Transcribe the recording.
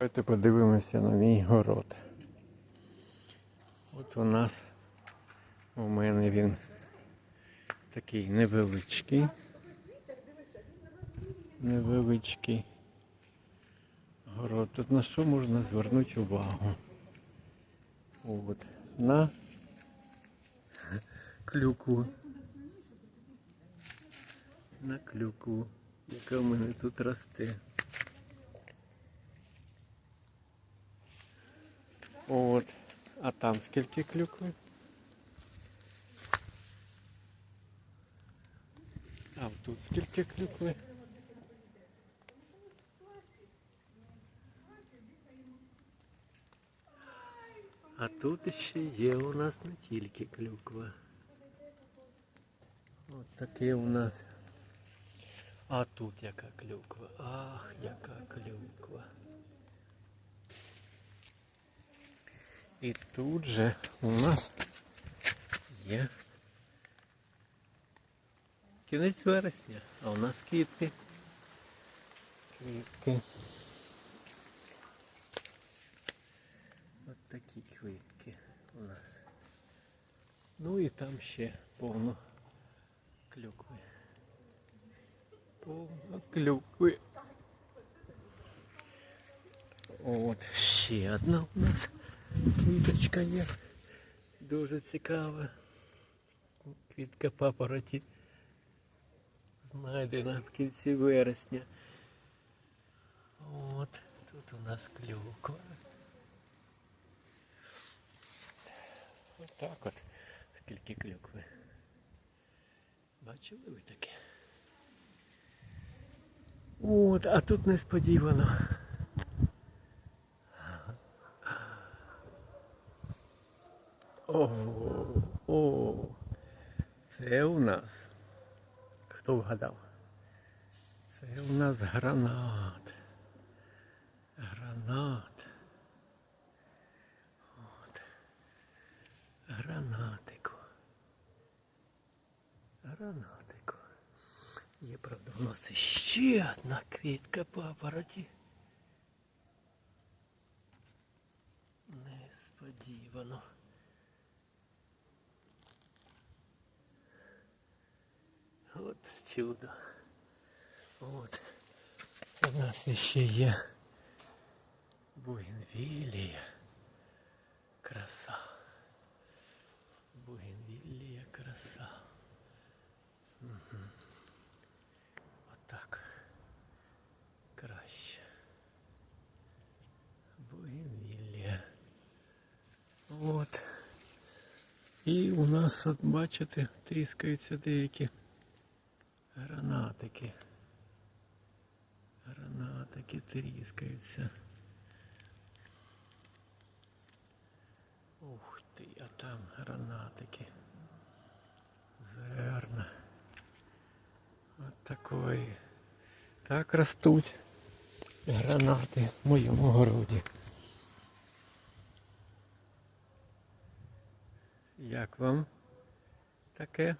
Давайте подивимося на мій город. От у нас у мене він такий невеличкий. Невеличкий город. Тут на що можна звернути увагу? От. На клюкву. На клюкву, яка в мене тут росте. От. А там скільки клюкви? А тут скільки клюкви? А тут ще є у нас не тільки клюква. От таке у нас. А тут яка клюква. Ах, яка клюква. І тут же у нас є кінець вересня, а у нас квітки. Квітки. От такі квітки у нас. Ну і там ще повно клюкви. Повно клюкви. От ще одна у нас квіточка є. Дуже цікава. Квітка папороті. Знайдена в кінці вересня. От, тут у нас клюква. Отак от. Скільки клюкви. Бачили ви таке? От, а тут несподівано. О, о, це у нас. Хто вгадав? Це у нас гранат. Гранат. От. Гранатику. Гранатику. Є, правда, у нас ще одна квітка папороті. Несподівано. От чудо. От. У нас ще є бугенвілія. Краса. Бугенвілія краса. Угу. Отак. Краще. Бугенвілія. От. І у нас, от бачите, тріскаються деякі гранатики. Гранатики тріскаються. Ух ти, а там гранатики. Зерна. От такої. Так ростуть гранати в моєму городі. Як вам таке?